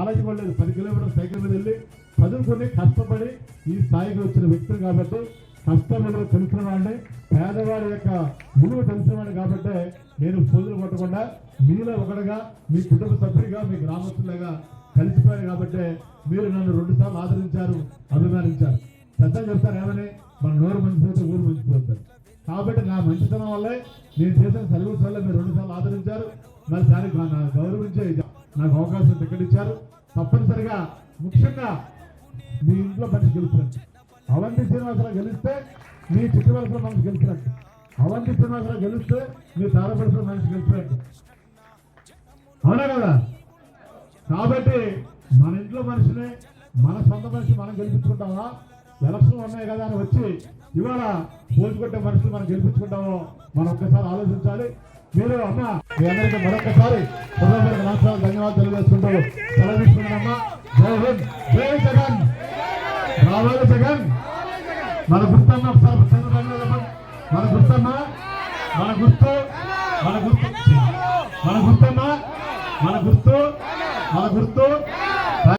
College కూడా లేదు పది కిలోమీటర్లు సైకిల్ మీద వెళ్ళి చదువుకుని కష్టపడి ఈ స్థాయికి వచ్చిన వ్యక్తులు కాబట్టి కష్టం విలువ తెలిసిన వాడిని పేదవాడి యొక్క విలువ తెలిసిన వాడిని కాబట్టి నేను పొదులు కొట్టకుండా మీలో ఒకటిగా మీ కుటుంబ సభ్యుడిగా మీ గ్రామస్తులుగా కలిసిపోయారు కాబట్టి మీరు నన్ను రెండు సార్లు ఆదరించారు అభిమానించారు. పెద్దలు చెప్తారు ఏమని? మన నోరు మంచిపోతే ఊరు మంచిపోతారు కాబట్టి నా మంచితనం వల్లే నేను చేసిన సర్వీస్ వల్ల మీరు రెండు సార్లు ఆదరించారు. మరి దానికి నా గౌరవించే నాకు అవకాశం టికెట్ తప్పనిసరిగా ముఖ్యంగా మీ ఇంట్లో మనిషి గెలిచినట్టు అవంతి శ్రీనివాసరావు గెలిస్తే మీ చుట్టువలసలో మనిషి గెలిచినట్టు అవంతి శ్రీనివాసరావు గెలిస్తే మీ తారపడిసిన మనిషి గెలిచినట్టు అవునా కదా? కాబట్టి మన ఇంట్లో మనిషిని మన సొంత మనిషి మనం గెలిపించుకుంటామా? ఎలక్షన్ ఉన్నాయి కదా అని వచ్చి ఇవాళ పోల్చుకుంటే మనుషులు మనం గెలిపించుకుంటామో మనం ఒక్కసారి ఆలోచించాలి. మీరు అమ్మ మీ అందరికీ మరొకసారి హృదయపూర్వక నమస్కారాలు ధన్యవాదాలు తెలియజేసుకుంటూ సెలవు జై హింద్ జై జగన్. రావాలి జగన్. మన గుర్తమ్మ మన గుర్తమ్మ మన గుర్తు మన గుర్తు. మన గుర్తమ్మ మన గుర్తు మన గుర్తు.